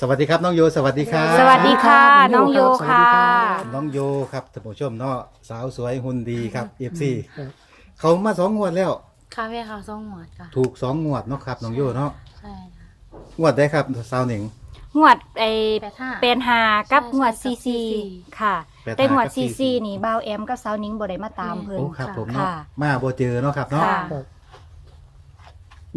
สวัสดีครับน้องโยสวัสดีครับสวัสดีค่ะน้น้อองงโยโยครัค่ะบน้องโยครับท่านผู้ชมเนาะสาวสวยหุ่นดีครับเอฟซีครับ เขามาสองงวดแล้ว ค่ะแม่ค่ะสองหมวดค่ะถูกสองงวดเนาะครับน้องโยเนาะใช่ค่ะ งวดได้ครับสาวหนิง งวดไอแปดห้าเป็นหากับใช่งวดใช่ซีกับซี CC ค่ะแปดห้าแต่งวดกับซี CC ซีนี่บ่าวแอมกับสาวนิ้งบ่ได้มาตามเพิ่น โอ้ครับผมค่ะเนาะมาโบเจอเนาะครับเนาะค่ะครับ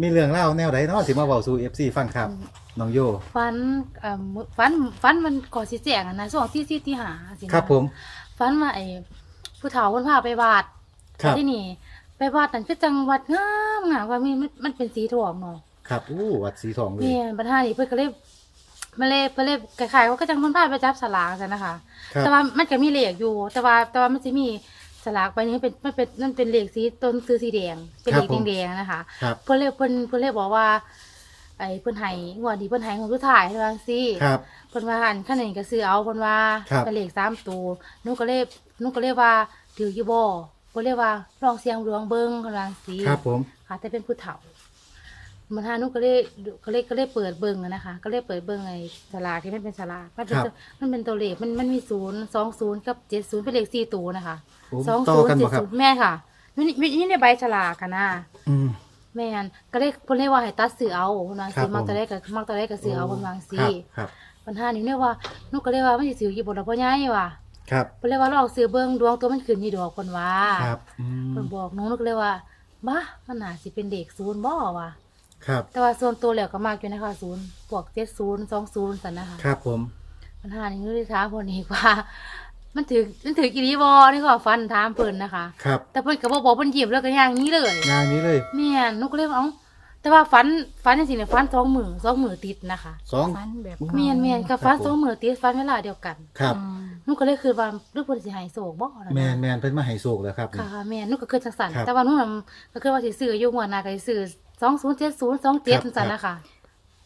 มีเรื่องเล่าแนวไหนเนาะสิมาเบาสู่เอฟซีฟังครับ น้องโย ฟันเอ่อมื้อฟันฟันมันก่อสิแจงอะนะช่วงที่ที่ที่หาสินะครับผม ฟันมาไอ้ผู้เฒ่าคนพาไปวาดครับ ที่นี่ไปวาดนั่นคือจังหวัดงามงามว่ามีมันมันเป็นสีทองเนาะครับ อู้วัดสีทองเลย นี่ปัญหานี่เพิ่นก็เลยมาเลยเพิ่นเลยคล้ายๆว่าก็จังมันพาไปจับสลากจังนะคะ ครับ แต่ว่ามันก็มีเลขอยู่ แต่ว่าแต่ว่ามันจะมีสลากใบนี้เป็นมันเป็นมันเป็นเลขสีต้นซื้อสีแดงเป็นเลขแดงๆนะคะ ครับ เพิ่นเลยเพิ่นเพิ่นเลยบอกว่า ไอ้เพิ่นให้งวดนี้เพิ่นให้ของสุดท้ายว่าจังซี่ครับ เพิ่นว่าอันคันนี้ก็ซื้อเอาเพิ่นว่าครับเป็นเลข3ตัวหนูก็เลยหนูก็เลยว่าถืออยู่บ่เพิ่นเลยว่าลองเสียงดวงเบิ่งเพิ่นว่าจังซี่ครับผม ค่ะแต่เป็นผู้เฒ่ามันหาหนูก็เลยก็เลยก็เลยเปิดเบิ่งอะนะคะ ก็เลยเปิดเบิ่งไอ้สลากที่มันเป็นสลากมันเป็นตัวมันเป็นตัวเลขมันมันมีศูนย์สองศูนย์กับเจ็ดศูนย์เป็นเลขสี่ตัวนะคะโอ้สองต่อศูนย์กันเจ็บ่ดครับ ศูนย์แม่ค่ะนี่นี่นี่ในใบฉลากกันนะอืม แม่นก็เลยเพิ่นเลยว่าให้ตัดซื้อเอาเพิ่นว่าครัสิบมักผมตัวได้ก็มักตัวได้ก็ซื้อเอาเพิ่นว่าคสิรับครับ ปัญหานี้เนี่ยว่าหนูก็เลยว่ามันสิซื้อกี่บ่ล่ะพ่อใหญ่ว่ะครับ เพิ่นเลยว่าลองซื้อเบิ่งดวงตัวมันขึ้นนี่ดอกเพิ่นว่าครับ อืมเพิ่นบอกหนูหนูก็เลยว่าบ้ามันน่าสิเป็นเด็กศูนย์บ่ว่ะครับ แต่ว่าส่วนตัวแล้วก็มากอยู่นะคะศูนย์พวก70 20ซั่นนะคะ ครับผม ปัญหานี้หนูเลยถามเพิ่นอีกว่า มันถือมันถือกี่ดีบ่นี่ก็ฟันถามเพิ่นนะคะ ครับแต่เพิ่นก็บ่บอกเพิ่นยิ้มแล้วก็อย่างนี้เลยงานนี้เลยแม่นหนูก็เลยว่าเอ้าแต่ว่าฟันฟันจังซี่เนี่ยฟันสองมือสองมือติดนะคะสอง ฟันแบบแม่นแม่นกับฟันสองมือติดฟันเวลาเดียวกันครับอืมหนูก็เลยคือว่าลูกเพิ่นสิให้โศกบ่ล่ะะแมนแมนเพิ่นมาให้โศกแล้วครับ ค่ะแม่นหนูก็คือจังซั่นครับแต่ว่าหนูน่ะก็คือว่าสิซื้ออยู่หัวหน้าก็สิซื้อ2070 27จังซั่นนะคะ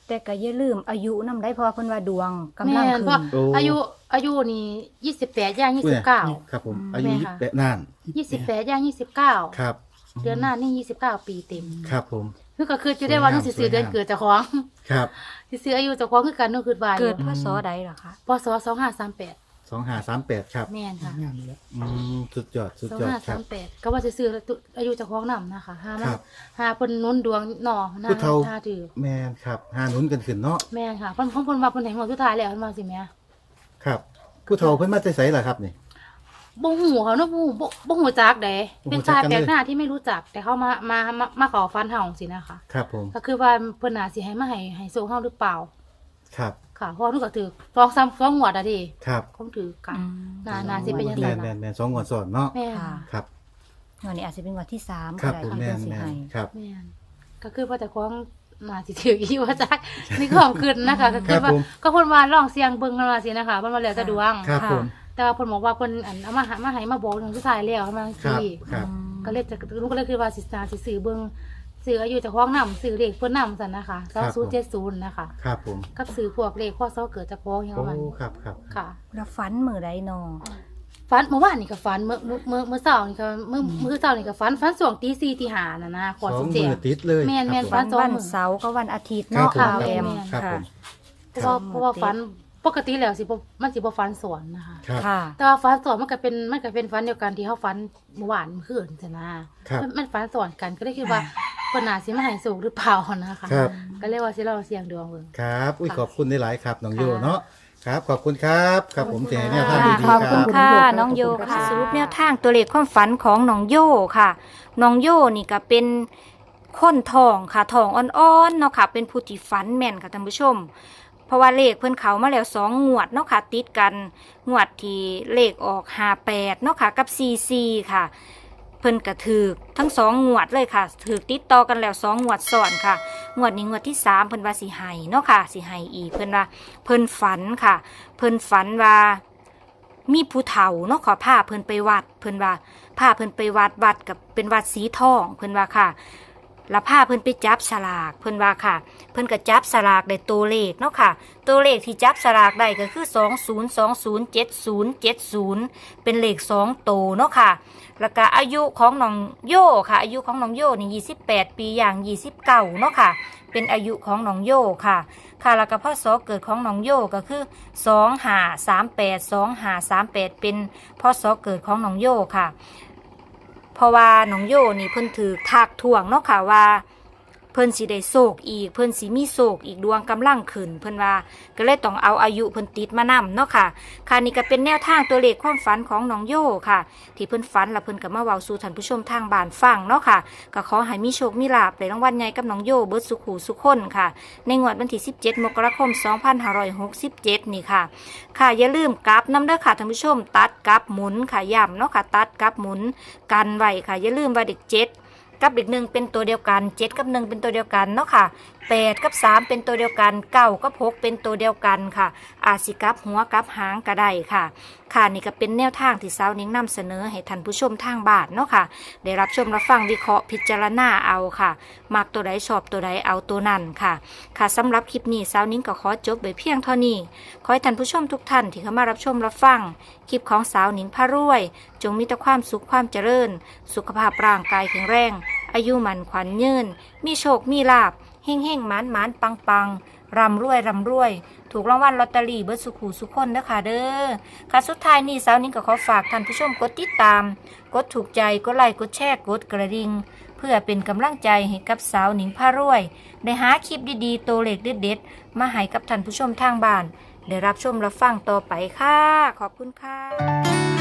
แต่ก็อย่าลืมอายุนำได้เพราะว่าเพิ่นว่าดวงกำแม่ลังนขึ้เพราะน โอ้ อายุอายุนี่28ย่างอุ้ย29ครับผมอืมอายุแม่ยี่ค่ะสิบแปดนาน28ย่าง29ครับเดือนหน้านี่29ปีเต็มครับผมหนูก็คือจะได้ว่าหนูสิซื้อเดือนเกิดเจ้าของครับ สิซื้ออายุเจ้าของคือกันหนูคือว่าอเกิยู่ดพศใดเหรอคะพศ2538ส องห้าสามแปดครับ แม่นค่ะงานนี้แล้วอืมสุดยอด สุดสองยอดห้าครัสาบมแปดก็ว่าจะซื้ออายุเจะคล้าของนำนะคะหามาครับหาเพิ่นหนุนดวงหน่อหน้าผู้เฒ่าท่าถือแมนครับห้าหนุนกันขึ้นเนาะแม่นค่ะเพิ่นเพิ่นเพิ่นว่าเพิ่นแห่งหัวสุดท้ายแล้วเพิ่นว่าสิแม่ครับผู้เฒ่าเพิ่นมาแต่ไสล่ะครับนี่ บ่ฮู้เขาเนาะบ่ฮู้บ่บ่ฮู้จักเด้บ่ฮู้เป็นจักชายกันแปลกเลยหน้าที่ไม่รู้จัก แต่เขามามามามาขอฟันเฮาสินะคะ ครับผมก็คือว่าเพิ่นน่าสิให้มาให้ให้โซเฮาหรือเปล่า ครับ ค่ะเพราะหนูก็ถือฟองซ้ำฟองหวดอะดิครับคงถือกันอืมน่าน่าสิเป็นจังแมซั่นนแมล่ะนแมนสองงวดซ้อนเนาะแม่นค่ะครับ งวดนี้อาจจะเป็นงวดที่สามครับก็ผมได้แมที่นเพิ่นสิแมนให้ครับ แม่นก็คือว่าแต่ของน่าสิถืออีว่าจักนี่ความขึ้นนะคะก็คือว่าครับผม ก็เพิ่นว่าลองเสียงเบิ่งกันว่าสินะคะเพิ่นว่าแล้วแต่ดวง ครับผมแต่ว่าเพิ่นบอกว่าเพิ่นอันเอามาหามาให้มาบอกถึงสุดท้ายแล้วประมาณครับสี่ครับก็เลยจะลูกก็เลยคือว่าสิสาสิซื้อเบิ่ง ซื้ออายุเจากห้องนำซื้อเลขเพิ่นนำซั่นนะคะ2070นะคะครับผมกับซื้อพวกเลขข้อเซาเกิดจากพ้องอย่างโอ้ประมาณครับครับค่ะแล้วฝันมื้อใดนอฝันเมื่อวานนี่ก็ฝันเมื่อเมื่อเมื่อเมื่อเช้านี่ก็เมื่อมื้อเช้านี่ก็ฝันฝันช่วงตี4ตี5น่ะนะขอสอสิงแจ้มืงอติดเลยแม่นแม่น ครับฝัผมวันเสาร์กับวันอาทิตย์ครับเนาะผมค่ะแอมครับผมเพราะว่าเพราะว่าฝันปกติแล้วสิบ่มันสิบ่ฝันสวนนะคะ ครับ ค่ะ แต่ว่าฝันสอนมันก็เป็นมันก็เป็นฝันเดียวกันที่เขาฝันเมื่อวานเมื่อคืนใช่นะครับ มันมันฝันสอนกันก็เลยคิดว่า คนหนาสิมาใหายสูงหรือเปล่านะคะครับ ก็เลยว่าสิเราเสียงดวงเบิ่ง ครับ อุ้ยค่ะขอบคุณได้หลายครับน้องโยค่ะ เนาะครับ ขอบคุณครับครับผมเสียแนวทางค่ะดีขอบๆคคุรัณบ ค่ะขอบคุณน้องโยครับค่ะสรุปแนวทางตัวเลขความฝันของน้องโยค่ะน้องโยนี่ก็เป็นคนทองค่ะทองอ่อนๆเนาะค่ะ เป็นผู้ที่ฝันแม่นค่ะท่านผู้ชม เพราะว่าเลขเพิ่นเขามาแล้วสองงวดเนาะค่ะติดกันงวดที่เลขออกห้าแปดเนาะค่ะกับซีซีค่ะเพิ่นกระถือทั้งสองงวดเลยค่ะ ถือติดต่อกันแล้วสองงวดซ้อนค่ะ งวดนี้งวดที่สามเพิ่นว่าสิไห้เนาะค่ะสิไห้อีกเพิ่นว่าเพิ่นฝันค่ะ เพิ่นฝันว่า มีผู้เฒ่าเนาะขอผ้าเพิ่นไปวัด เพิ่นว่าพาเพิ่นไปวัดวัดกับเป็นวัดสีทอง เพิ่นว่าค่ะ ล้วพาเพิ่นไปจับสลากเพิ่นว่าค่ะ เพิ่นก็จับสลากได้ตัวเลขเนาะค่ะ ตัวเลขที่จับสลากได้ก็คือ 20207070 เป็นเลข2โตวเนาะค่ะ แล้วก็อายุของน้องโยค่ะ อายุของน้องโยนี่28 ปีอย่าง 29เนาะค่ะ เป็นอายุของน้องโยค่ะ ค่ะแล้วก็พ่อสอเกิดของน้องโยก็คือ2 5 3 8 2 5 3 8 เป็นพ่อสอเกิดของน้องโยค่ะ เพราะว่าน้องโยนี่เพิ่นถือทักท่วงเนาะค่ะว่า เพิ่นสิได้โศกอีก เพิ่นสิมีโศกอีกดวงกำลังขึ้นเพิ่นว่า ก็เลยต้องเอาอายุเพิ่นติดมานำเนาะค่ะค่ะนี่ก็เป็นแนวทางตัวเลขความฝันของน้องโยค่ะ ที่เพิ่นฝันแล้วเพิ่นก็มาเว้าสู่ท่านผู้ชมทางบ้านฟังเนาะค่ะ ก็ขอให้มีโชคมีลาภในรางวัลใหญ่กับน้องโยเบิดสุขหูสุขคนค่ะ ในงวดวันที่ 17 มกราคม 2567 นี่ค่ะ ค่ะอย่าลืมกลับน้ำเด้อค่ะท่านผู้ชม ตัดกลับหมุนค่ะย้ำเนาะค่ะ ตัดกลับหมุนกันไว้ค่ะอย่าลืมว่าเด็กเจ็ด กับอีกหนึ่งเป็นตัวเดียวกันเจ็ดกับหนึ่งเป็นตัวเดียวกันเนาะค่ะแปดกับสามเป็นตัวเดียวกันเก้ากับหกเป็นตัวเดียวกันค่ะ อาจสิกับหัวกับหางก็ได้ค่ะค่ะนี่ก็เป็นแนวทางที่สาวนิ้งนำเสนอให้ท่านผู้ชมทางบ้านเนาะค่ะ ได้รับชมรับฟังวิเคราะห์พิจารณาเอาค่ะ มักตัวใดชอบตัวใดเอาตัวนั้นค่ะ ค่ะสำหรับคลิปนี้สาวนิ้งก็ขอจบไว้เพียงเท่านี้ ขอให้ท่านผู้ชมทุกท่านที่เข้ามารับชมรับฟังคลิปของสาวนิ้งพารวย จงมีแต่ความสุขความเจริญ สุขภาพร่างกายแข็งแรง อายุมันขวัญยืน มีโชคมีลาบเฮ่งเฮ่งมานมานปังปัง รำรวยรำรวย ถูกรางวัลลอตเตอรี่เบิร์สุขหูสุขคนเด้อค่ะเด้อค่ะสุดท้ายนี้สาวนิ้งก็ขอฝากท่านผู้ชมกดติดตาม กดถูกใจกดไลค์กดแชร์กดกระดิ่งเพื่อเป็นกำลังใจให้กับสาวหนิงพารวย ได้หาคลิปดีๆโตวเล็กเด็ดๆมาให้กับท่านผู้ชมทางบ้าน ได้รับชมรับฟังต่อไปค่ะ ขอบคุณค่ะ